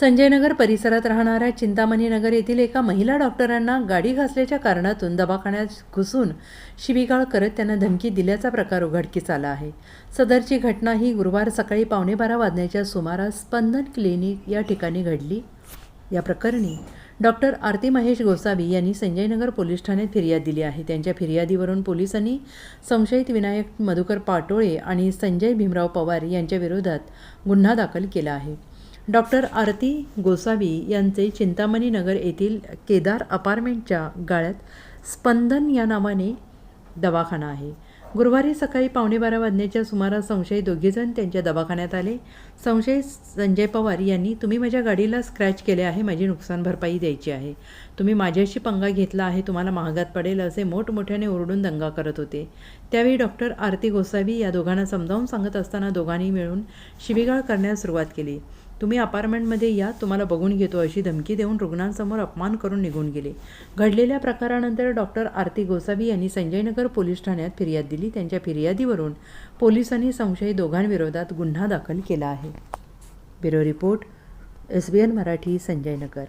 संजयनगर परिसरात राहणाऱ्या चिंतामणी नगर येथील एका महिला डॉक्टरांना गाडी घासल्याच्या कारणातून दवाखान्यात घुसून शिवीगाळ करत त्यांना धमकी दिल्याचा प्रकार उघडकीस आला आहे. सदरची घटना ही गुरुवार सकाळी पावणे बारा वाजण्याच्या सुमारास स्पंदन क्लिनिक या ठिकाणी घडली. या प्रकरणी डॉक्टर आरती महेश गोसावी यांनी संजयनगर पोलीस ठाण्यात फिर्याद दिली आहे. त्यांच्या फिर्यादीवरून पोलिसांनी संशयित विनायक मधुकर पाटोळे आणि संजय भीमराव पवार यांच्या विरोधात गुन्हा दाखल केला आहे. डॉक्टर आरती गोसावी यांचे चिंतामणी नगर येथील केदार अपार्टमेंटच्या गाळ्यात स्पंदन या नावाने दवाखाना आहे. गुरुवारी सकाळी पावणे बारा वाजण्याच्या सुमारास संशयित दोघेजण त्यांच्या दवाखान्यात आले. संशयित संजय पवार यांनी तुम्ही माझ्या गाडीला स्क्रॅच केले आहे माझी नुकसान भरपाई द्यायची आहे. तुम्ही माझ्याशी पंगा घेतला आहे तुम्हाला महागात पडेल असे मोठमोठ्याने ओरडून दंगा करत होते. त्यावेळी डॉक्टर आरती गोसावी या दोघांना समजावून सांगत असताना दोघांनी मिळून शिवीगाळ करण्यास सुरुवात केली. तुम्ही अपार्टमेंटमध्ये या तुम्हाला बघून घेतो अशी धमकी देऊन रुग्णांसमोर अपमान करून निघून गेले. घडलेल्या प्रकारानंतर डॉक्टर आरती गोसावी यांनी संजयनगर पोलीस ठाण्यात फिर्याद दिली. त्यांच्या फिर्यादीवरून पोलिसांनी संशयित दोघांविरोधात गुन्हा दाखल केला आहे. Bureau report S B N Marathi Sanjaynagar.